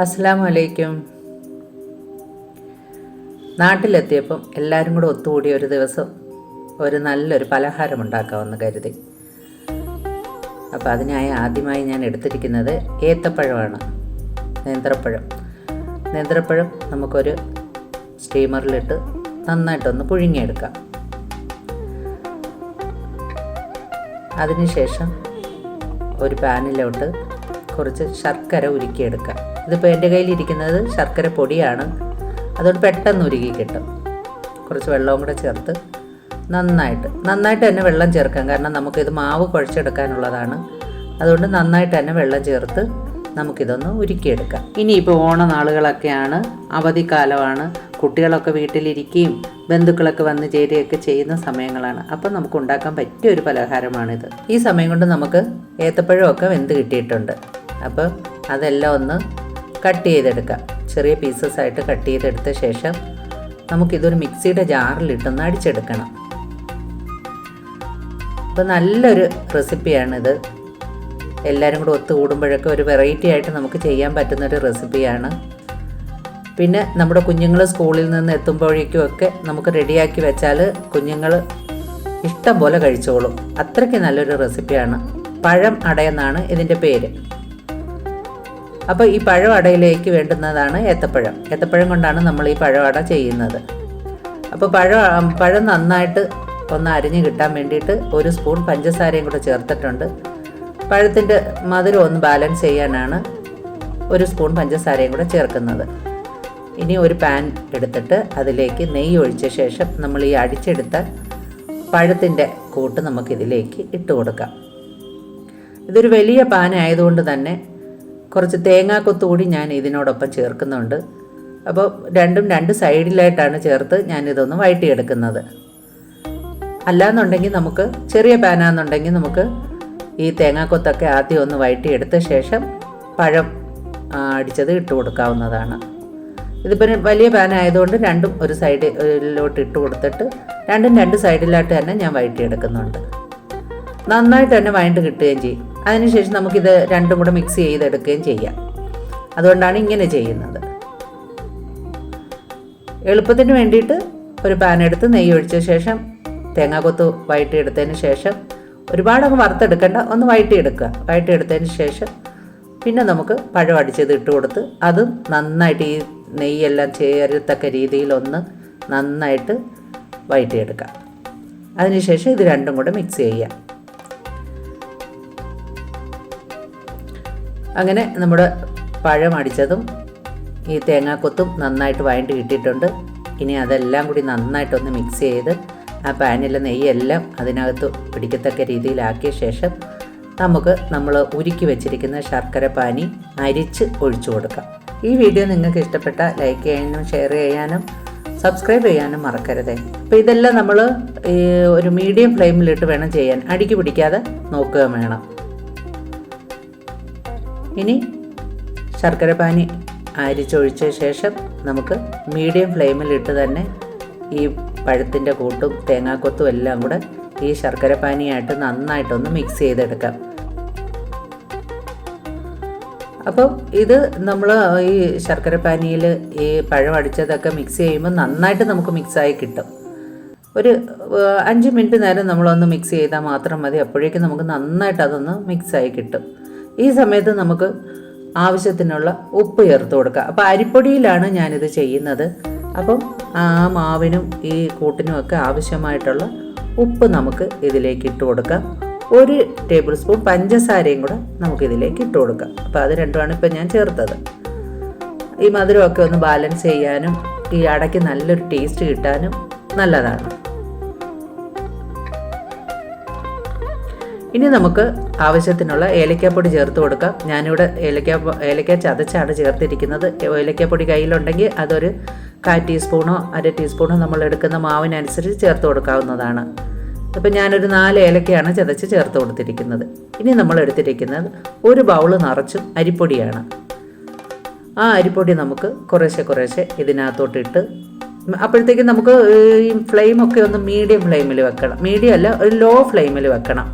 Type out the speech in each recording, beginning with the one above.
അസ്സാം വലൈക്കും നാട്ടിലെത്തിയപ്പം എല്ലാവരും കൂടെ ഒത്തുകൂടി ഒരു ദിവസം ഒരു നല്ലൊരു പലഹാരം ഉണ്ടാക്കാമെന്ന് കരുതി. അപ്പോൾ അതിനായി ആദ്യമായി ഞാൻ എടുത്തിരിക്കുന്നത് ഏത്തപ്പഴമാണ്. നേന്ത്രപ്പഴം. നേന്ത്രപ്പഴം നമുക്കൊരു സ്റ്റീമറിലിട്ട് നന്നായിട്ടൊന്ന് പുഴുങ്ങിയെടുക്കാം. അതിനുശേഷം ഒരു പാനിലോട്ട് കുറച്ച് ശർക്കര ഉരുക്കിയെടുക്കാം. ഇതിപ്പോൾ എന്റെ കയ്യിലിരിക്കുന്നത് ശർക്കര പൊടിയാണ്. അതുകൊണ്ട് പെട്ടെന്ന് ഉരുകി കിട്ടും. കുറച്ച് വെള്ളവും കൂടെ ചേർത്ത് നന്നായിട്ട് നന്നായിട്ട് തന്നെ വെള്ളം ചേർക്കാം. കാരണം നമുക്കിത് മാവ് കുഴച്ചെടുക്കാനുള്ളതാണ്. അതുകൊണ്ട് നന്നായിട്ട് തന്നെ വെള്ളം ചേർത്ത് നമുക്കിതൊന്ന് ഉരുക്കിയെടുക്കാം. ഇനിയിപ്പോൾ ഓണനാളുകളൊക്കെയാണ് അവധിക്കാലമാണ്. കുട്ടികളൊക്കെ വീട്ടിലിരിക്കുകയും ബന്ധുക്കളൊക്കെ വന്ന് ചേരുകയൊക്കെ ചെയ്യുന്ന സമയങ്ങളാണ്. അപ്പം നമുക്ക് ഉണ്ടാക്കാൻ പറ്റിയ ഒരു പലഹാരമാണിത്. ഈ സമയം കൊണ്ട് നമുക്ക് ഏത്തപ്പഴമൊക്കെ വെന്ത് കിട്ടിയിട്ടുണ്ട്. അപ്പോൾ അതെല്ലാം ഒന്ന് കട്ട് ചെയ്തെടുക്കുക. ചെറിയ പീസസ് ആയിട്ട് കട്ട് ചെയ്തെടുത്ത ശേഷം നമുക്കിതൊരു മിക്സിയുടെ ജാറിലിട്ടൊന്ന് അടിച്ചെടുക്കണം. അപ്പോൾ നല്ലൊരു റെസിപ്പിയാണിത്. എല്ലാവരും കൂടെ ഒത്തുകൂടുമ്പോഴൊക്കെ ഒരു വെറൈറ്റി ആയിട്ട് നമുക്ക് ചെയ്യാൻ പറ്റുന്നൊരു റെസിപ്പിയാണ്. പിന്നെ നമ്മുടെ കുഞ്ഞുങ്ങൾ സ്കൂളിൽ നിന്ന് എത്തുമ്പോഴേക്കും ഒക്കെ നമുക്ക് റെഡിയാക്കി വെച്ചാൽ കുഞ്ഞുങ്ങൾ ഇഷ്ടം പോലെ കഴിച്ചോളും. അത്രയ്ക്ക് നല്ലൊരു റെസിപ്പിയാണ്. പഴം അടയെന്നാണ് ഇതിന്റെ പേര്. അപ്പോൾ ഈ പഴവടയിലേക്ക് വേണ്ടുന്നതാണ് ഏത്തപ്പഴം. ഏത്തപ്പഴം കൊണ്ടാണ് നമ്മൾ ഈ പഴവട ചെയ്യുന്നത്. അപ്പോൾ പഴം പഴം നന്നായിട്ട് ഒന്ന് അരിഞ്ഞ് കിട്ടാൻ വേണ്ടിയിട്ട് ഒരു സ്പൂൺ പഞ്ചസാരയും കൂടെ ചേർത്തിട്ടുണ്ട്. പഴത്തിന്റെ മധുരം ഒന്ന് ബാലൻസ് ചെയ്യാനാണ് ഒരു സ്പൂൺ പഞ്ചസാരയും കൂടെ ചേർക്കുന്നത്. ഇനി ഒരു പാൻ എടുത്തിട്ട് അതിലേക്ക് നെയ്യ് ഒഴിച്ച ശേഷം നമ്മൾ ഈ അടിച്ചെടുത്ത പഴത്തിന്റെ കൂട്ട് നമുക്കിതിലേക്ക് ഇട്ട് കൊടുക്കാം. ഇതൊരു വലിയ പാൻ ആയതുകൊണ്ട് തന്നെ കുറച്ച് തേങ്ങാക്കൊത്തുകൂടി ഞാൻ ഇതിനോടൊപ്പം ചേർക്കുന്നുണ്ട്. അപ്പോൾ രണ്ടും രണ്ട് സൈഡിലായിട്ടാണ് ചേർത്ത് ഞാനിതൊന്ന് വഴറ്റിയെടുക്കുന്നത്. അല്ലാന്നുണ്ടെങ്കിൽ നമുക്ക് ചെറിയ പാനാന്നുണ്ടെങ്കിൽ നമുക്ക് ഈ തേങ്ങാക്കൊത്തൊക്കെ ആദ്യം ഒന്ന് വഴറ്റിയെടുത്ത ശേഷം പഴം അടിച്ചത് ഇട്ട് കൊടുക്കാവുന്നതാണ്. ഇതിപ്പോൾ വലിയ പാനായതുകൊണ്ട് രണ്ടും ഒരു സൈഡിലോട്ട് ഇട്ട് കൊടുത്തിട്ട് രണ്ടും രണ്ട് സൈഡിലായിട്ട് തന്നെ ഞാൻ വഴറ്റിയെടുക്കുന്നുണ്ട്. നന്നായിട്ട് തന്നെ വഴണ്ട് കിട്ടുകയും ചെയ്യും. അതിനുശേഷം നമുക്കിത് രണ്ടും കൂടെ മിക്സ് ചെയ്തെടുക്കുകയും ചെയ്യാം. അതുകൊണ്ടാണ് ഇങ്ങനെ ചെയ്യുന്നത്. എളുപ്പത്തിന് വേണ്ടിയിട്ട് ഒരു പാൻ എടുത്ത് നെയ്യ് ഒഴിച്ച ശേഷം തേങ്ങ തേങ്ങാക്കൊത്ത് വഴറ്റിയെടുത്തതിന് ശേഷം ഒരുപാടങ്ങ് വറുത്തെടുക്കണ്ട ഒന്ന് വഴറ്റിയെടുക്കുക. വഴറ്റിയെടുത്തതിന് ശേഷം പിന്നെ നമുക്ക് പഴം അടിച്ചത് ഇട്ട് കൊടുത്ത് അത് നന്നായിട്ട് ഈ നെയ്യെല്ലാം ചേരത്തക്ക രീതിയിലൊന്ന് നന്നായിട്ട് വഴറ്റിയെടുക്കാം. അതിനുശേഷം ഇത് രണ്ടും കൂടെ മിക്സ് ചെയ്യാം. അങ്ങനെ നമ്മുടെ പഴം അടിച്ചതും ഈ തേങ്ങാക്കൊത്തും നന്നായിട്ട് വഴണ്ടി കിട്ടിയിട്ടുണ്ട് ഇനി അതെല്ലാം കൂടി നന്നായിട്ടൊന്ന് മിക്സ് ചെയ്ത് ആ പാനിലെ നെയ്യെല്ലാം അതിനകത്ത് പിടിക്കത്തക്ക രീതിയിലാക്കിയ ശേഷം നമുക്ക് നമ്മൾ ഉരുക്കി വെച്ചിരിക്കുന്ന ശർക്കര പാനി അരിച്ച് ഒഴിച്ചു കൊടുക്കാം. ഈ വീഡിയോ നിങ്ങൾക്ക് ഇഷ്ടപ്പെട്ട ലൈക്ക് ചെയ്യാനും ഷെയർ ചെയ്യാനും സബ്സ്ക്രൈബ് ചെയ്യാനും മറക്കരുതേ. അപ്പോൾ ഇതെല്ലാം നമ്മൾ ഒരു മീഡിയം ഫ്ലെയിമിലിട്ട് വേണം ചെയ്യാൻ. അടിക്ക് പിടിക്കാതെ നോക്കുക വേണം. ഇനി ശർക്കര പാനി അരിച്ചൊഴിച്ച ശേഷം നമുക്ക് മീഡിയം ഫ്ലെയിമിലിട്ട് തന്നെ ഈ പഴത്തിന്റെ കൂട്ടും തേങ്ങാക്കൊത്തും എല്ലാം കൂടെ ഈ ശർക്കര പാനിയായിട്ട് നന്നായിട്ടൊന്ന് മിക്സ് ചെയ്തെടുക്കാം. അപ്പം ഇത് നമ്മൾ ഈ ശർക്കര പാനിയിൽ ഈ പഴം അടിച്ചതൊക്കെ മിക്സ് ചെയ്യുമ്പോൾ നന്നായിട്ട് നമുക്ക് മിക്സായി കിട്ടും. ഒരു അഞ്ച് മിനിറ്റ് നേരം നമ്മളൊന്ന് മിക്സ് ചെയ്താൽ മാത്രം മതി. അപ്പോഴേക്കും നമുക്ക് നന്നായിട്ട് അതൊന്ന് മിക്സായി കിട്ടും. ഈ സമയത്ത് നമുക്ക് ആവശ്യത്തിനുള്ള ഉപ്പ് ചേർത്ത് കൊടുക്കുക അപ്പോൾ അരിപ്പൊടിയിലാണ് ഞാനിത് ചെയ്യുന്നത്. അപ്പം ആ മാവിനും ഈ കൂട്ടിനും ഒക്കെ ആവശ്യമായിട്ടുള്ള ഉപ്പ് നമുക്ക് ഇതിലേക്ക് ഇട്ട് കൊടുക്കാം. ഒരു ടേബിൾ സ്പൂൺ പഞ്ചസാരയും കൂടെ നമുക്ക് ഇതിലേക്ക് ഇട്ട് കൊടുക്കാം. അപ്പോൾ അത് രണ്ടുമാണ് ഇപ്പം ഞാൻ ചേർത്തത്. ഈ മധുരമൊക്കെ ഒന്ന് ബാലൻസ് ചെയ്യാനും ഈ അടയ്ക്ക് നല്ലൊരു ടേസ്റ്റ് കിട്ടാനും നല്ലതാണ്. ഇനി നമുക്ക് ആവശ്യത്തിനുള്ള ഏലക്കാപ്പൊടി ചേർത്ത് കൊടുക്കാം. ഞാനിവിടെ ഏലക്ക ഏലക്ക ചതച്ചാണ് ചേർത്തിരിക്കുന്നത്. ഏലക്കാപ്പൊടി കയ്യിലുണ്ടെങ്കിൽ അതൊരു കാൽ ടീസ്പൂണോ അര ടീസ്പൂണോ നമ്മൾ എടുക്കുന്ന മാവിനനുസരിച്ച് ചേർത്ത് കൊടുക്കാവുന്നതാണ്. അപ്പം ഞാനൊരു നാല് ഏലക്കയാണ് ചതച്ച് ചേർത്ത് കൊടുത്തിരിക്കുന്നത്. ഇനി നമ്മൾ എടുത്തിരിക്കുന്നത് ഒരു ബൗൾ നിറച്ചും അരിപ്പൊടിയാണ്. ആ അരിപ്പൊടി നമുക്ക് കുറേശ്ശെ കുറേശ്ശെ ഇതിനകത്തോട്ടിട്ട് അപ്പോഴത്തേക്കും നമുക്ക് ഈ ഫ്ലെയിമൊക്കെ ഒന്ന് മീഡിയം ഫ്ലെയിമിൽ വെക്കണം. മീഡിയം അല്ല ഒരു ലോ ഫ്ലെയിമിൽ വെക്കണം.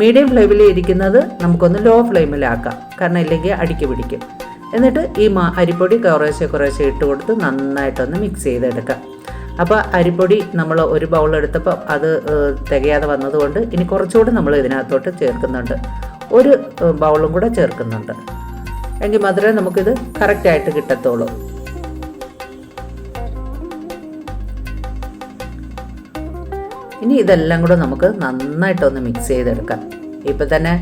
മീഡിയം ഫ്ലെയിമിൽ ഇരിക്കുന്നത് നമുക്കൊന്ന് ലോ ഫ്ലെയിമിലാക്കാം കാരണം ഇല്ലെങ്കിൽ അടിക്ക് പിടിക്കും. എന്നിട്ട് ഈ മാ അരിപ്പൊടി കുറേശ്ശെ കുറേശ്ശെ ഇട്ട് കൊടുത്ത് നന്നായിട്ടൊന്ന് മിക്സ് ചെയ്തെടുക്കാം. അപ്പോൾ അരിപ്പൊടി നമ്മൾ ഒരു ബൗൾ എടുത്തപ്പോൾ അത് തികയാതെ വന്നതുകൊണ്ട് ഇനി കുറച്ചുകൂടി നമ്മൾ ഇതിനകത്തോട്ട് ചേർക്കുന്നുണ്ട്. ഒരു ബൗളും കൂടെ ചേർക്കുന്നുണ്ട്. എങ്കിൽ മാത്രമേ നമുക്കിത് കറക്റ്റായിട്ട് കിട്ടത്തുള്ളൂ. ഇനി ഇതെല്ലാം കൂടെ നമുക്ക് നന്നായിട്ടൊന്ന് മിക്സ് ചെയ്തെടുക്കാം. ഇപ്പം തന്നെ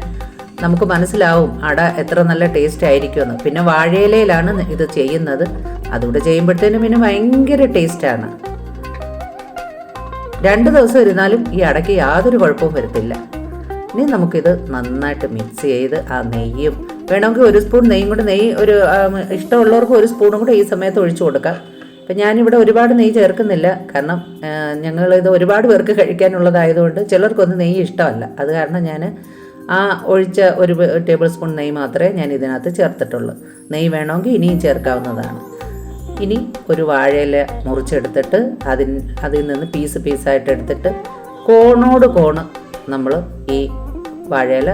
നമുക്ക് മനസ്സിലാവും അട എത്ര നല്ല ടേസ്റ്റ് ആയിരിക്കുമെന്ന്. പിന്നെ വാഴയിലയിലാണ് ഇത് ചെയ്യുന്നത്. അതുകൂടെ ചെയ്യുമ്പോഴത്തേനും പിന്നെ ഭയങ്കര ടേസ്റ്റാണ് രണ്ട് ദിവസം ഇരുന്നാലും ഈ അടയ്ക്ക് യാതൊരു കുഴപ്പവും വരത്തില്ല. ഇനി നമുക്കിത് നന്നായിട്ട് മിക്സ് ചെയ്ത് ആ നെയ്യും വേണമെങ്കിൽ ഒരു സ്പൂൺ നെയ്യും കൂടെ നെയ്യ് ഒരു ഇഷ്ടമുള്ളവർക്ക് ഒരു സ്പൂണും കൂടെ ഈ സമയത്ത് ഒഴിച്ചു കൊടുക്കാം. അപ്പം ഞാനിവിടെ ഒരുപാട് നെയ്യ് ചേർക്കുന്നില്ല. കാരണം ഞങ്ങൾ ഇത് ഒരുപാട് പേർക്ക് കഴിക്കാനുള്ളതായതുകൊണ്ട് ചിലർക്കൊന്നും നെയ്യ് ഇഷ്ടമല്ല. അത് കാരണം ഞാൻ ആ ഒഴിച്ച ഒരു ടേബിൾ സ്പൂൺ നെയ്യ് മാത്രമേ ഞാൻ ഇതിനകത്ത് ചേർത്തിട്ടുള്ളൂ. നെയ്യ് വേണമെങ്കിൽ ഇനിയും ചേർക്കാവുന്നതാണ്. ഇനി ഒരു വാഴയില മുറിച്ചെടുത്തിട്ട് അതിൻ അതിൽ നിന്ന് പീസ് പീസായിട്ട് എടുത്തിട്ട് കോണോട് കോണ് നമ്മൾ ഈ വാഴയില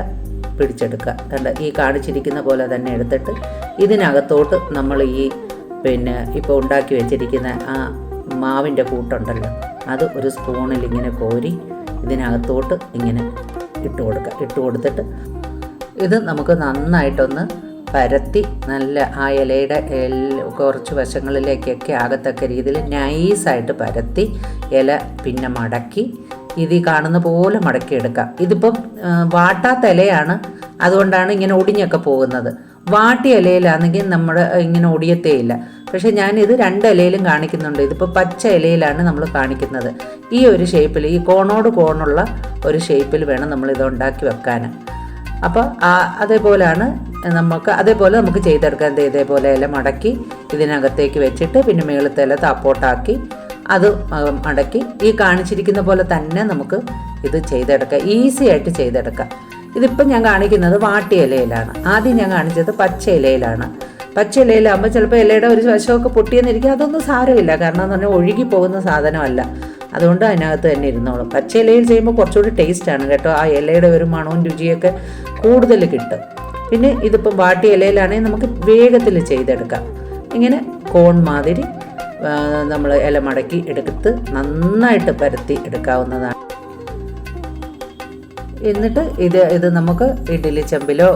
പിടിച്ചെടുക്കുക. കണ്ട ഈ കാണിച്ചിരിക്കുന്ന പോലെ തന്നെ എടുത്തിട്ട് ഇതിനകത്തോട്ട് നമ്മൾ ഈ പിന്നെ ഇപ്പോൾ ഉണ്ടാക്കി വെച്ചിരിക്കുന്ന ആ മാവിന്റെ കൂട്ടുണ്ടല്ലോ അത് ഒരു സ്പൂണിൽ ഇങ്ങനെ കോരി ഇതിനകത്തോട്ട് ഇങ്ങനെ ഇട്ട് കൊടുക്കുക ഇട്ട് കൊടുത്തിട്ട് ഇത് നമുക്ക് നന്നായിട്ടൊന്ന് പരത്തി നല്ല ആ ഇലയുടെ കുറച്ച് വശങ്ങളിലേക്കൊക്കെ ആകത്തക്ക രീതിയിൽ നൈസായിട്ട് പരത്തി ഇല പിന്നെ മടക്കി ഇത് കാണുന്ന പോലെ മടക്കി മടക്കിയെടുക്കാം. ഇതിപ്പം വാട്ടാത്ത ഇലയാണ് അതുകൊണ്ടാണ് ഇങ്ങനെ ഒടിഞ്ഞൊക്കെ പോകുന്നത്. വാട്ടിയ ഇലയിലാണെങ്കിൽ നമ്മൾ ഇങ്ങനെ ഒടിയത്തേയില്ല പക്ഷേ ഞാനിത് രണ്ട് ഇലയിലും കാണിക്കുന്നുണ്ട്. ഇതിപ്പോൾ പച്ച ഇലയിലാണ് നമ്മൾ കാണിക്കുന്നത്. ഈ ഒരു ഷേപ്പിൽ ഈ കോണോട് കോണുള്ള ഒരു ഷേപ്പിൽ വേണം നമ്മൾ ഇത് ഉണ്ടാക്കി വെക്കാൻ അപ്പോൾ ആ അതേപോലെയാണ് നമുക്ക് അതേപോലെ നമുക്ക് ചെയ്തെടുക്കാൻ ഇതേപോലെ ഇല മടക്കി ഇതിനകത്തേക്ക് വെച്ചിട്ട് പിന്നെ മേളത്തെ ഇല താപ്പോട്ടാക്കി അത് മടക്കി ഈ കാണിച്ചിരിക്കുന്ന പോലെ തന്നെ നമുക്ക് ഇത് ചെയ്തെടുക്കാം. ഈസി ആയിട്ട് ചെയ്തെടുക്കാം. ഇതിപ്പം ഞാൻ കാണിക്കുന്നത് വാട്ടിയിലയിലാണ് ആദ്യം ഞാൻ കാണിച്ചത് പച്ച ഇലയിലാണ്. പച്ച ഇലയിലാകുമ്പോൾ ചിലപ്പോൾ ഇലയുടെ ഒരു വശമൊക്കെ പൊട്ടിയെന്നിരിക്കും. അതൊന്നും സാരമില്ല. കാരണം എന്ന് പറഞ്ഞാൽ ഒഴുകി പോകുന്ന സാധനമല്ല. അതുകൊണ്ട് അതിനകത്ത് തന്നെ ഇരുന്നോളും. പച്ച ഇലയിൽ ചെയ്യുമ്പോൾ കുറച്ചുകൂടി ടേസ്റ്റാണ് കേട്ടോ. ആ ഇലയുടെ ഒരു മണവും രുചിയൊക്കെ കൂടുതൽ കിട്ടും. പിന്നെ ഇതിപ്പം വാട്ടിയ ഇലയിലാണെങ്കിൽ നമുക്ക് വേഗത്തിൽ ചെയ്തെടുക്കാം. ഇങ്ങനെ കോൺ മാതിരി നമ്മൾ ഇല മടക്കി എടുത്ത് നന്നായിട്ട് പരത്തി എടുക്കാവുന്നതാണ്. എന്നിട്ട് ഇത് ഇത് നമുക്ക് ഇഡ്ഡലി ചെമ്പിലോ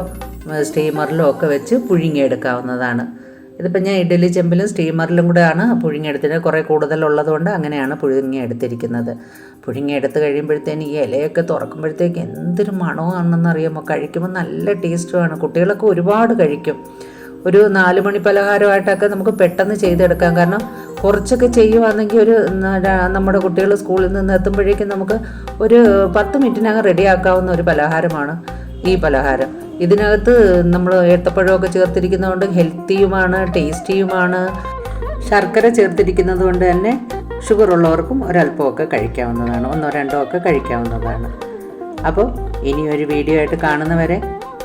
സ്റ്റീമറിലോ ഒക്കെ വെച്ച് പുഴുങ്ങിയെടുക്കാവുന്നതാണ്. ഇതിപ്പോൾ ഞാൻ ഇഡലി ചെമ്പിലും സ്റ്റീമറിലും കൂടെയാണ് പുഴുങ്ങിയെടുത്തത് കുറേ കൂടുതലുള്ളത് കൊണ്ട് അങ്ങനെയാണ് പുഴുങ്ങിയെടുത്തിരിക്കുന്നത്. പുഴുങ്ങിയെടുത്ത് കഴിയുമ്പോഴത്തേന് ഈ ഇലയൊക്കെ തുറക്കുമ്പോഴത്തേക്ക് എന്തൊരു മണമാണെന്ന് അറിയാമോ കഴിക്കുമ്പോൾ നല്ല ടേസ്റ്റുമാണ്. കുട്ടികളൊക്കെ ഒരുപാട് കഴിക്കും. ഒരു നാല് മണി പലഹാരമായിട്ടൊക്കെ നമുക്ക് പെട്ടെന്ന് ചെയ്തെടുക്കാം. കാരണം കുറച്ചൊക്കെ ചെയ്യുവാണെങ്കിൽ ഒരു നമ്മുടെ കുട്ടികൾ സ്കൂളിൽ നിന്ന് എത്തുമ്പോഴേക്കും നമുക്ക് ഒരു പത്ത് മിനിറ്റിനകം റെഡിയാക്കാവുന്ന ഒരു പലഹാരമാണ് ഈ പലഹാരം. ഇതിനകത്ത് നമ്മൾ ഏത്തപ്പഴമൊക്കെ ചേർത്തിരിക്കുന്നതുകൊണ്ട് ഹെൽത്തിയുമാണ് ടേസ്റ്റിയുമാണ്. ശർക്കര ചേർത്തിരിക്കുന്നത് കൊണ്ട് തന്നെ ഷുഗർ ഉള്ളവർക്കും ഒരല്പമൊക്കെ കഴിക്കാവുന്നതാണ് ഒന്നോ രണ്ടോ ഒക്കെ കഴിക്കാവുന്നതാണ്. അപ്പോൾ ഇനി ഒരു വീഡിയോ ആയിട്ട് കാണുന്നവരെ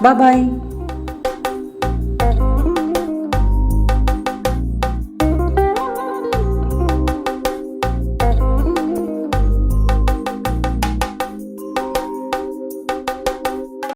ബ ബൈ.